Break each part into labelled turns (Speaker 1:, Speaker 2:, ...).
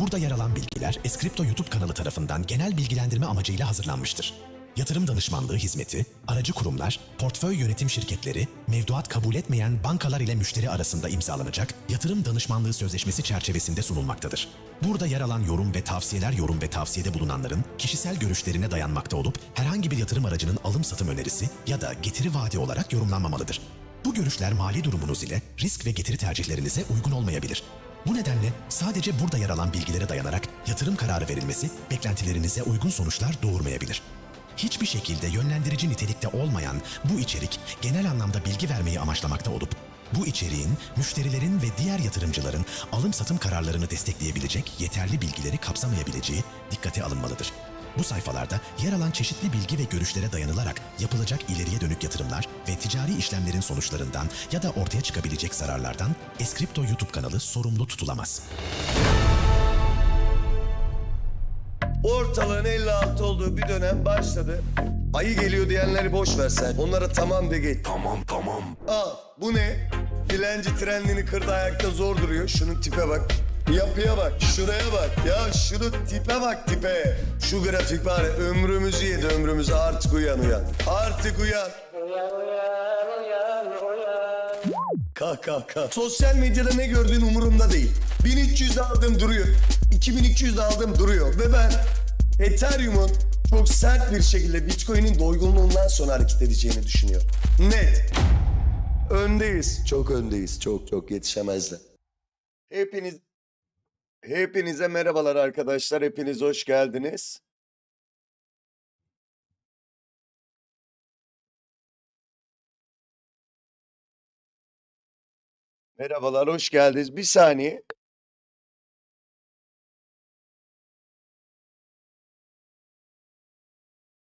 Speaker 1: Burada yer alan bilgiler Eskripto YouTube kanalı tarafından genel bilgilendirme amacıyla hazırlanmıştır. Yatırım danışmanlığı hizmeti, aracı kurumlar, portföy yönetim şirketleri, mevduat kabul etmeyen bankalar ile müşteri arasında imzalanacak yatırım danışmanlığı sözleşmesi çerçevesinde sunulmaktadır. Burada yer alan yorum ve tavsiyeler yorum ve tavsiyede bulunanların kişisel görüşlerine dayanmakta olup herhangi bir yatırım aracının alım satım önerisi ya da getiri vaadi olarak yorumlanmamalıdır. Bu görüşler mali durumunuz ile risk ve getiri tercihlerinize uygun olmayabilir. Bu nedenle sadece burada yer alan bilgilere dayanarak yatırım kararı verilmesi beklentilerinize uygun sonuçlar doğurmayabilir. Hiçbir şekilde yönlendirici nitelikte olmayan bu içerik genel anlamda bilgi vermeyi amaçlamakta olup bu içeriğin müşterilerin ve diğer yatırımcıların alım satım kararlarını destekleyebilecek yeterli bilgileri kapsamayabileceği dikkate alınmalıdır. Bu sayfalarda yer alan çeşitli bilgi ve görüşlere dayanılarak yapılacak ileriye dönük yatırımlar ve ticari işlemlerin sonuçlarından ya da ortaya çıkabilecek zararlardan Eskripto YouTube kanalı sorumlu tutulamaz.
Speaker 2: Ortalığın 56 olduğu bir dönem başladı. Ayı geliyor diyenleri boş ver sen. Onlara tamam de git. Tamam tamam. Al bu ne? Dilenci trenliğini kırdı ayakta zor duruyor. Şunun tipe bak. Yapıya bak, şuraya bak. Ya şunu tipe bak tipe. Şu grafik var ya ömrümüzü yedi ömrümüzü. Artık uyan uyan. Artık uyan. Kalk kalk kalk. Sosyal medyada ne gördüğün umurumda değil. 1300 aldım duruyor. 2200 aldım duruyor. Ve ben Ethereum'un çok sert bir şekilde Bitcoin'in doygunluğundan sonra hareket edeceğini düşünüyorum. Net. Öndeyiz. Çok öndeyiz. Çok çok yetişemezler. Hepiniz Hepinize merhabalar arkadaşlar. Hepiniz hoş geldiniz. Merhabalar, hoş geldiniz. Bir saniye.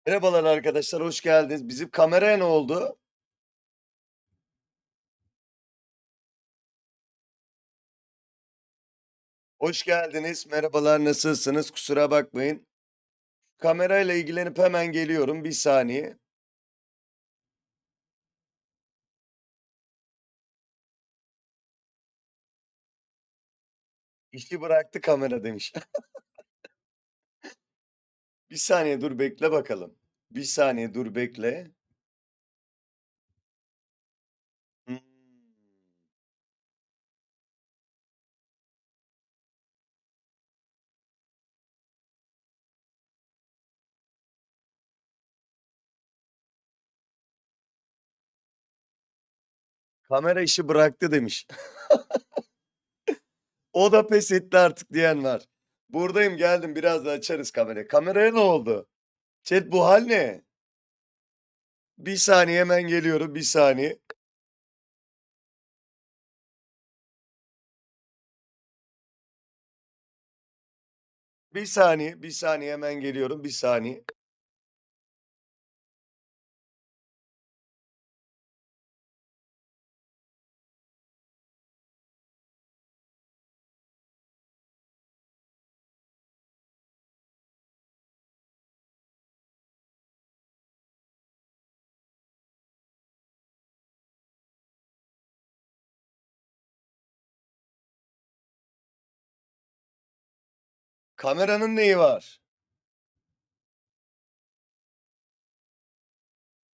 Speaker 2: Merhabalar arkadaşlar, hoş geldiniz. Bizim kameraya ne oldu? Hoş geldiniz. Merhabalar, nasılsınız? Kusura bakmayın. Kamerayla ilgilenip hemen geliyorum. Bir saniye. İşi bıraktı kamera demiş. Bir saniye dur bekle bakalım. Bir saniye dur bekle. Kamera işi bıraktı demiş. O da pes etti artık diyen var. Buradayım geldim biraz da açarız kamerayı. Kameraya ne oldu? Chat bu hal ne? Bir saniye hemen geliyorum bir saniye. Bir saniye bir saniye hemen geliyorum bir saniye. Kameranın neyi var?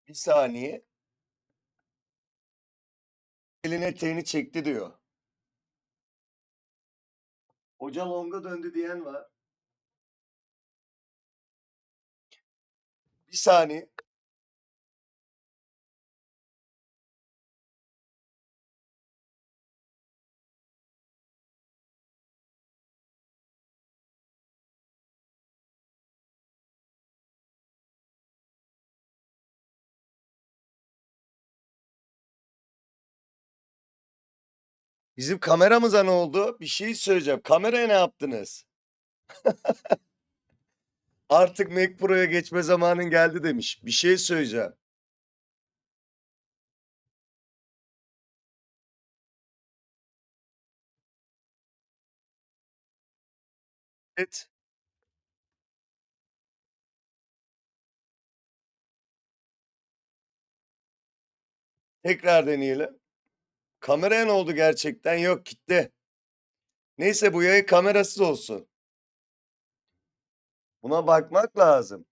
Speaker 2: Bir saniye. Elin eteğini çekti diyor. Hoca longa döndü diyen var. Bir saniye. Bizim kameramıza ne oldu? Bir şey söyleyeceğim. Kameraya ne yaptınız? Artık Mac Pro'ya geçme zamanın geldi demiş. Bir şey söyleyeceğim. Evet. Tekrar deneyelim. Kameraya ne oldu gerçekten? Yok gitti. Neyse bu yayın kamerasız olsun. Buna bakmak lazım.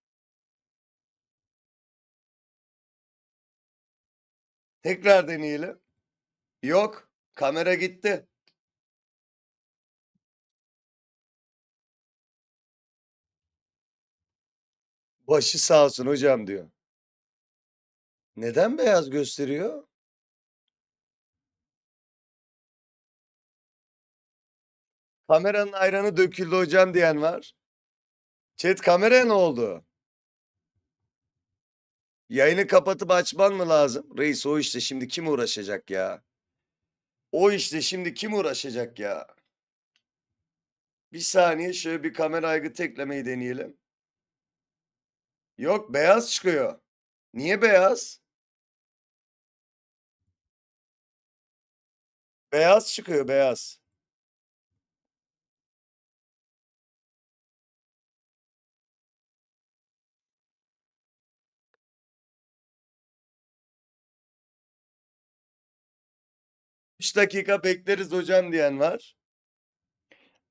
Speaker 2: Tekrar deneyelim. Yok. Kamera gitti. Başı sağ olsun hocam diyor. Neden beyaz gösteriyor? Kameranın ayranı döküldü hocam diyen var. Chat kameraya ne oldu? Yayını kapatıp açman mı lazım? Reis o işte şimdi kim uğraşacak ya? O işte şimdi kim uğraşacak ya? Bir saniye şöyle bir kamera aygı teklemeyi deneyelim. Yok beyaz çıkıyor. Niye beyaz? Beyaz çıkıyor beyaz. Üç dakika bekleriz hocam diyen var.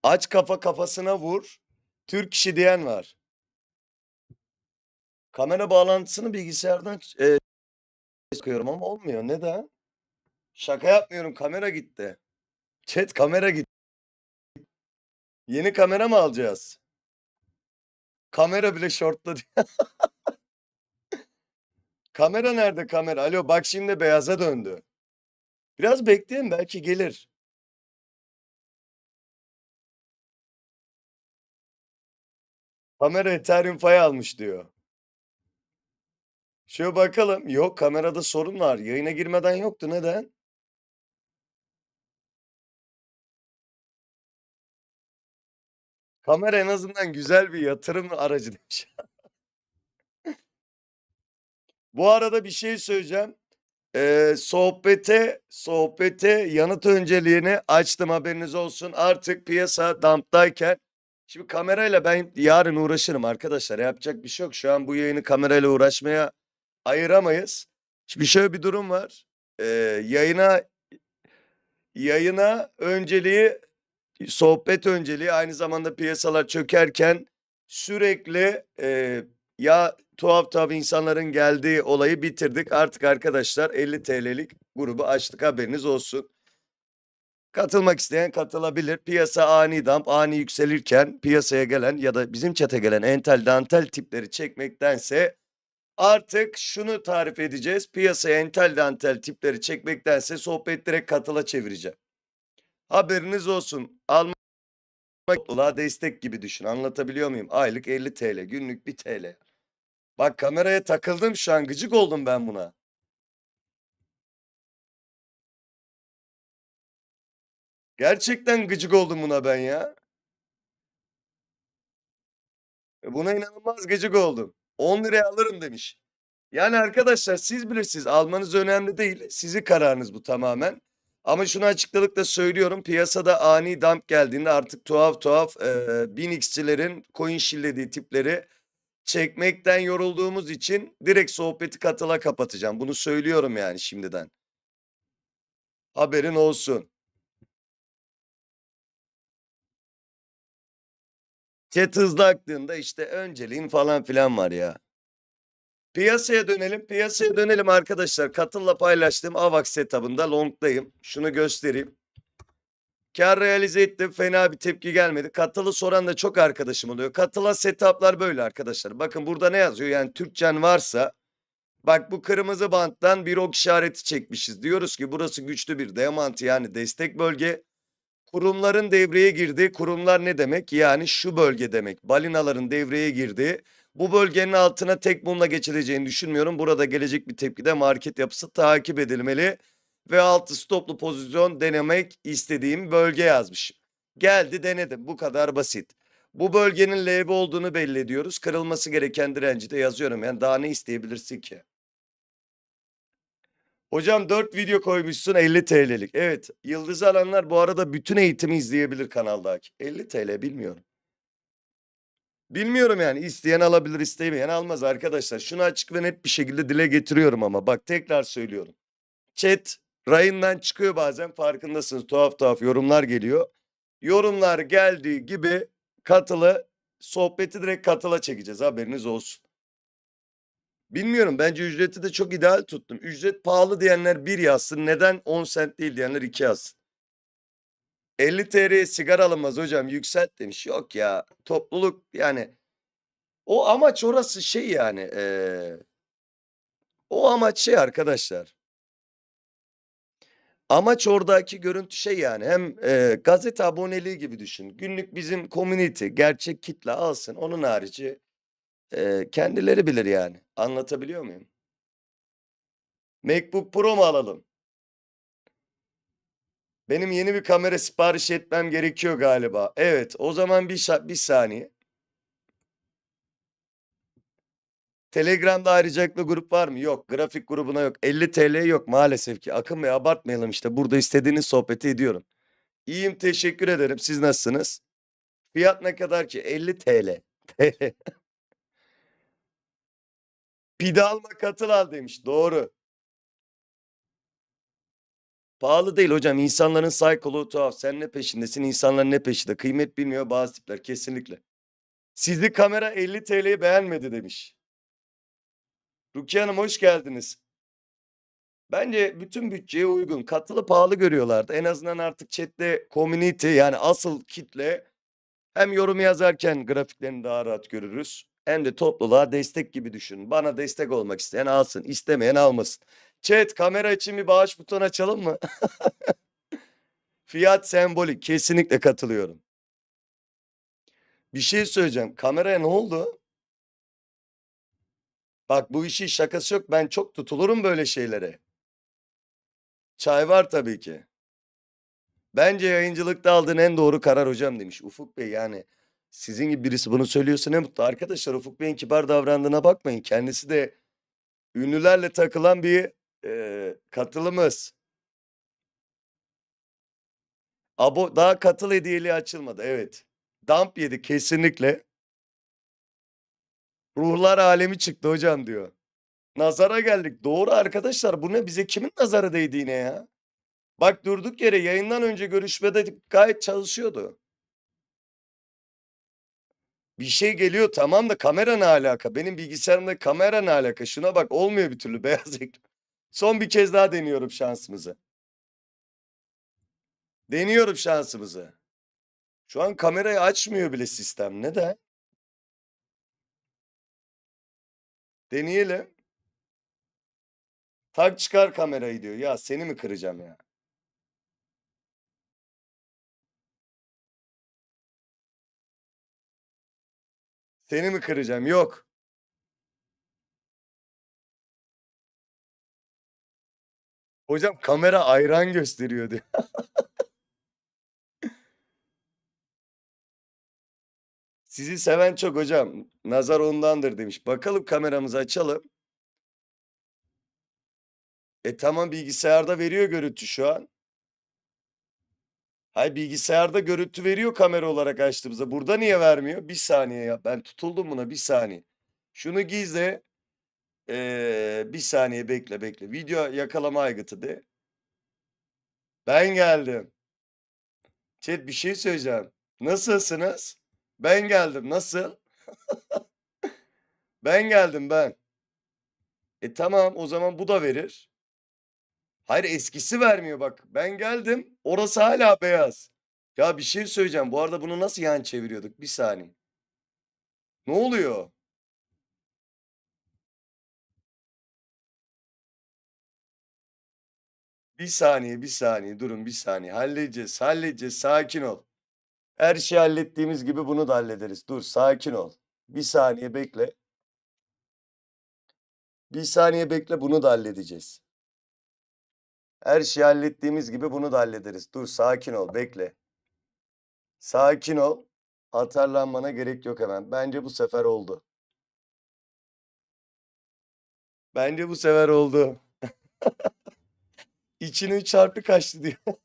Speaker 2: Aç kafa kafasına vur. Türk işi diyen var. Kamera bağlantısını bilgisayardan e, ama olmuyor. Neden? Şaka yapmıyorum. Kamera gitti. Chat kamera gitti. Yeni kamera mı alacağız? Kamera bile şortladı. kamera nerede kamera? Alo bak şimdi beyaza döndü. Biraz bekleyin belki gelir. Kamera Ethereum fay almış diyor. Şöyle bakalım. Yok kamerada sorun var. Yayına girmeden yoktu. Neden? Kamera en azından güzel bir yatırım aracı demiş. Bu arada bir şey söyleyeceğim. Ee, sohbete sohbete yanıt önceliğini açtım haberiniz olsun. Artık piyasa damptayken şimdi kamerayla ben yarın uğraşırım arkadaşlar. Yapacak bir şey yok. Şu an bu yayını kamerayla uğraşmaya ayıramayız. Şimdi şöyle bir durum var. Ee, yayına yayına önceliği sohbet önceliği aynı zamanda piyasalar çökerken sürekli e, ya tuhaf tuhaf insanların geldiği olayı bitirdik. Artık arkadaşlar 50 TL'lik grubu açtık haberiniz olsun. Katılmak isteyen katılabilir. Piyasa ani damp, ani yükselirken piyasaya gelen ya da bizim çete gelen entel dantel tipleri çekmektense artık şunu tarif edeceğiz. Piyasaya entel dantel tipleri çekmektense sohbet direkt katıla çevireceğim. Haberiniz olsun. Almak topluluğa destek gibi düşün. Anlatabiliyor muyum? Aylık 50 TL, günlük 1 TL. Bak kameraya takıldım şu an gıcık oldum ben buna. Gerçekten gıcık oldum buna ben ya. E, Buna inanılmaz gıcık oldum. 10 liraya alırım demiş. Yani arkadaşlar siz bilirsiniz almanız önemli değil. Sizi kararınız bu tamamen. Ama şunu açıklıkla söylüyorum. Piyasada ani dump geldiğinde artık tuhaf tuhaf e, 1000x'çilerin coin shillediği tipleri çekmekten yorulduğumuz için direkt sohbeti katıla kapatacağım. Bunu söylüyorum yani şimdiden. Haberin olsun. Chat hızlı aktığında işte önceliğin falan filan var ya. Piyasaya dönelim. Piyasaya dönelim arkadaşlar. Katılla paylaştığım AVAX setup'ında long'dayım. Şunu göstereyim. Kar realize ettim. Fena bir tepki gelmedi. Katılı soran da çok arkadaşım oluyor. Katıla setup'lar böyle arkadaşlar. Bakın burada ne yazıyor? Yani Türkçen varsa bak bu kırmızı banttan bir ok işareti çekmişiz. Diyoruz ki burası güçlü bir diamant yani destek bölge. Kurumların devreye girdiği kurumlar ne demek? Yani şu bölge demek. Balinaların devreye girdiği bu bölgenin altına tek mumla geçileceğini düşünmüyorum. Burada gelecek bir tepkide market yapısı takip edilmeli ve altı stoplu pozisyon denemek istediğim bölge yazmışım. Geldi denedim. Bu kadar basit. Bu bölgenin LV olduğunu belli ediyoruz. Kırılması gereken direnci de yazıyorum. Yani daha ne isteyebilirsin ki? Hocam 4 video koymuşsun 50 TL'lik. Evet. Yıldız alanlar bu arada bütün eğitimi izleyebilir kanaldaki. 50 TL bilmiyorum. Bilmiyorum yani isteyen alabilir istemeyen almaz arkadaşlar. Şunu açık ve net bir şekilde dile getiriyorum ama bak tekrar söylüyorum. Chat rayından çıkıyor bazen farkındasınız tuhaf tuhaf yorumlar geliyor. Yorumlar geldiği gibi katılı sohbeti direkt katıla çekeceğiz haberiniz olsun. Bilmiyorum bence ücreti de çok ideal tuttum. Ücret pahalı diyenler 1 yazsın. Neden 10 sent değil diyenler 2 yazsın. 50 TL'ye sigara alınmaz hocam yükselt demiş. Yok ya topluluk yani o amaç orası şey yani eee, o amaç şey arkadaşlar. Amaç oradaki görüntü şey yani hem eee, gazete aboneliği gibi düşün. Günlük bizim community gerçek kitle alsın. Onun harici eee, kendileri bilir yani. Anlatabiliyor muyum? MacBook Pro mu alalım? Benim yeni bir kamera sipariş etmem gerekiyor galiba. Evet, o zaman bir, bir saniye. Telegram'da ayrıcalıklı grup var mı? Yok. Grafik grubuna yok. 50 TL yok maalesef ki. Akın Bey abartmayalım işte. Burada istediğiniz sohbeti ediyorum. İyiyim teşekkür ederim. Siz nasılsınız? Fiyat ne kadar ki? 50 TL. Pide alma katıl al demiş. Doğru. Pahalı değil hocam. İnsanların psikoloğu tuhaf. Sen ne peşindesin? İnsanlar ne peşinde? Kıymet bilmiyor bazı tipler. Kesinlikle. Sizli kamera 50 TL'yi beğenmedi demiş. Rukiye Hanım hoş geldiniz. Bence bütün bütçeye uygun. Katılı pahalı görüyorlardı. En azından artık chatte community yani asıl kitle hem yorum yazarken grafiklerini daha rahat görürüz. Hem de topluluğa destek gibi düşünün. Bana destek olmak isteyen alsın, istemeyen almasın. Chat kamera için bir bağış butonu açalım mı? Fiyat sembolik. Kesinlikle katılıyorum. Bir şey söyleyeceğim. Kameraya ne oldu? Bak bu işin şakası yok. Ben çok tutulurum böyle şeylere. Çay var tabii ki. Bence yayıncılıkta aldığın en doğru karar hocam demiş. Ufuk Bey yani sizin gibi birisi bunu söylüyorsa ne mutlu. Arkadaşlar Ufuk Bey'in kibar davrandığına bakmayın. Kendisi de ünlülerle takılan bir eee, katılımız. Abo daha katıl hediyeliği açılmadı. Evet. Dump yedi kesinlikle. Ruhlar alemi çıktı hocam diyor. Nazara geldik. Doğru arkadaşlar. Bu ne? Bize kimin nazarı değdi yine ya? Bak durduk yere yayından önce görüşmede gayet çalışıyordu. Bir şey geliyor tamam da kamera ne alaka? Benim bilgisayarımda kamera ne alaka? Şuna bak olmuyor bir türlü beyaz ekran. Son bir kez daha deniyorum şansımızı. Deniyorum şansımızı. Şu an kamerayı açmıyor bile sistem. Neden? Deneyelim. Tak çıkar kamerayı diyor. Ya seni mi kıracağım ya? Seni mi kıracağım? Yok. Hocam kamera ayran gösteriyor diyor. Sizi seven çok hocam. Nazar ondandır demiş. Bakalım kameramızı açalım. E tamam bilgisayarda veriyor görüntü şu an. Hay bilgisayarda görüntü veriyor kamera olarak açtığımızda. Burada niye vermiyor? Bir saniye ya. Ben tutuldum buna bir saniye. Şunu gizle. Ee, bir saniye bekle bekle. Video yakalama aygıtı de. Ben geldim. Chat bir şey söyleyeceğim. Nasılsınız? Ben geldim. Nasıl? Ben geldim ben. E tamam o zaman bu da verir. Hayır eskisi vermiyor bak. Ben geldim. Orası hala beyaz. Ya bir şey söyleyeceğim. Bu arada bunu nasıl yan çeviriyorduk? Bir saniye. Ne oluyor? Bir saniye, bir saniye. Durun bir saniye. Halledeceğiz, halledeceğiz. Sakin ol. Her şeyi hallettiğimiz gibi bunu da hallederiz. Dur, sakin ol. Bir saniye bekle. Bir saniye bekle, bunu da halledeceğiz. Her şeyi hallettiğimiz gibi bunu da hallederiz. Dur, sakin ol, bekle. Sakin ol. Atarlanmana gerek yok hemen. Bence bu sefer oldu. Bence bu sefer oldu. İçine üç harfli kaçtı diyor.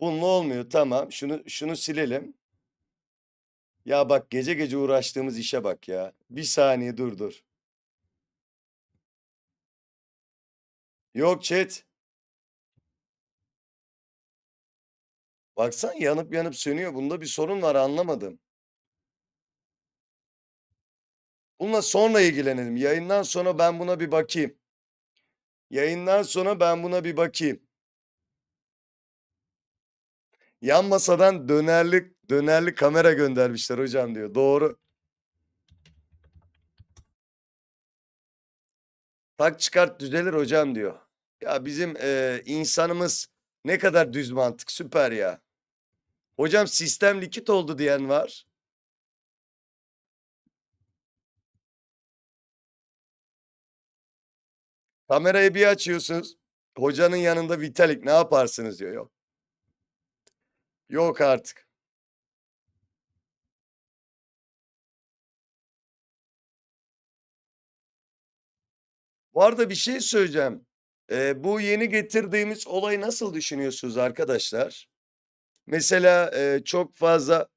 Speaker 2: Bununla olmuyor. Tamam. Şunu şunu silelim. Ya bak gece gece uğraştığımız işe bak ya. Bir saniye dur dur. Yok chat. Baksana yanıp yanıp sönüyor. Bunda bir sorun var anlamadım. Bununla sonra ilgilenelim. Yayından sonra ben buna bir bakayım. Yayından sonra ben buna bir bakayım. Yan masadan dönerli dönerli kamera göndermişler hocam diyor. Doğru. Tak çıkart düzelir hocam diyor. Ya bizim eee, insanımız ne kadar düz mantık süper ya. Hocam sistem likit oldu diyen var. Kamerayı bir açıyorsunuz. Hocanın yanında Vitalik ne yaparsınız diyor. Yok. Yok artık. Bu arada bir şey söyleyeceğim. Eee, bu yeni getirdiğimiz olayı nasıl düşünüyorsunuz arkadaşlar? Mesela eee, çok fazla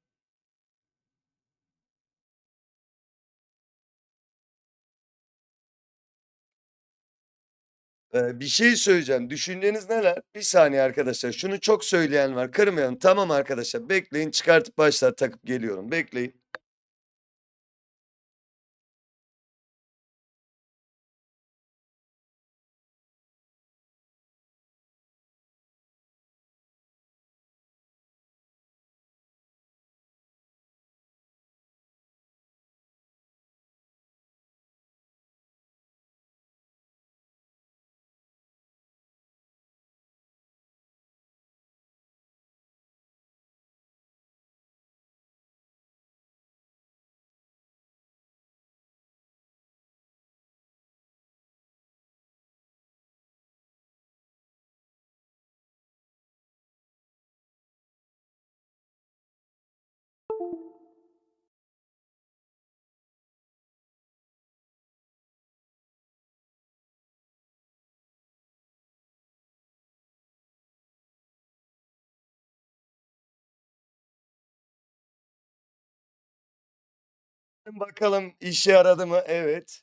Speaker 2: Bir şey söyleyeceğim. Düşünceniz neler? Bir saniye arkadaşlar. Şunu çok söyleyen var. Kırmayalım. Tamam arkadaşlar. Bekleyin. Çıkartıp başlar takıp geliyorum. Bekleyin. Bakalım işe yaradı mı? Evet.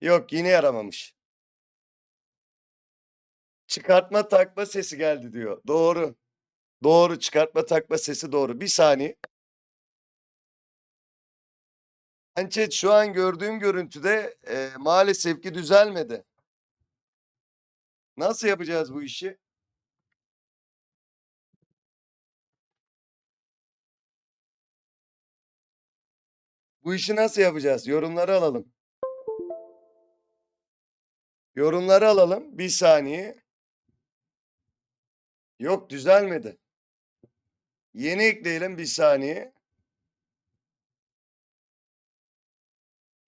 Speaker 2: Yok yine yaramamış. Çıkartma takma sesi geldi diyor. Doğru. Doğru çıkartma takma sesi doğru. Bir saniye. Chat şu an gördüğüm görüntüde eee, maalesef ki düzelmedi. Nasıl yapacağız bu işi? Bu işi nasıl yapacağız? Yorumları alalım. Yorumları alalım. Bir saniye. Yok düzelmedi. Yeni ekleyelim bir saniye.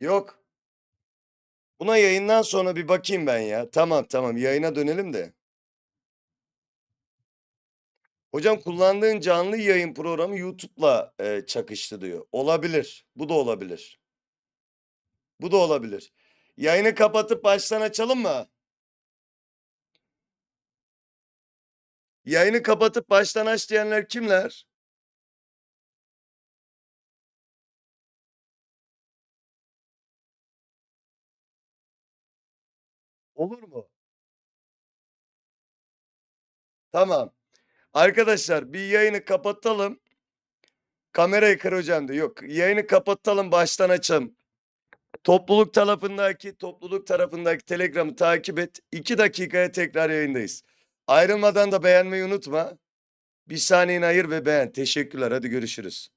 Speaker 2: Yok. Buna yayından sonra bir bakayım ben ya. Tamam tamam yayına dönelim de. Hocam kullandığın canlı yayın programı YouTube'la e, çakıştı diyor. Olabilir. Bu da olabilir. Bu da olabilir. Yayını kapatıp baştan açalım mı? Yayını kapatıp baştan aç diyenler kimler? Olur mu? Tamam. Arkadaşlar bir yayını kapatalım. Kamerayı kır hocam diyor. Yok yayını kapatalım baştan açalım. Topluluk tarafındaki topluluk tarafındaki Telegram'ı takip et. 2 dakikaya tekrar yayındayız. Ayrılmadan da beğenmeyi unutma. Bir saniyeni ayır ve beğen. Teşekkürler. Hadi görüşürüz.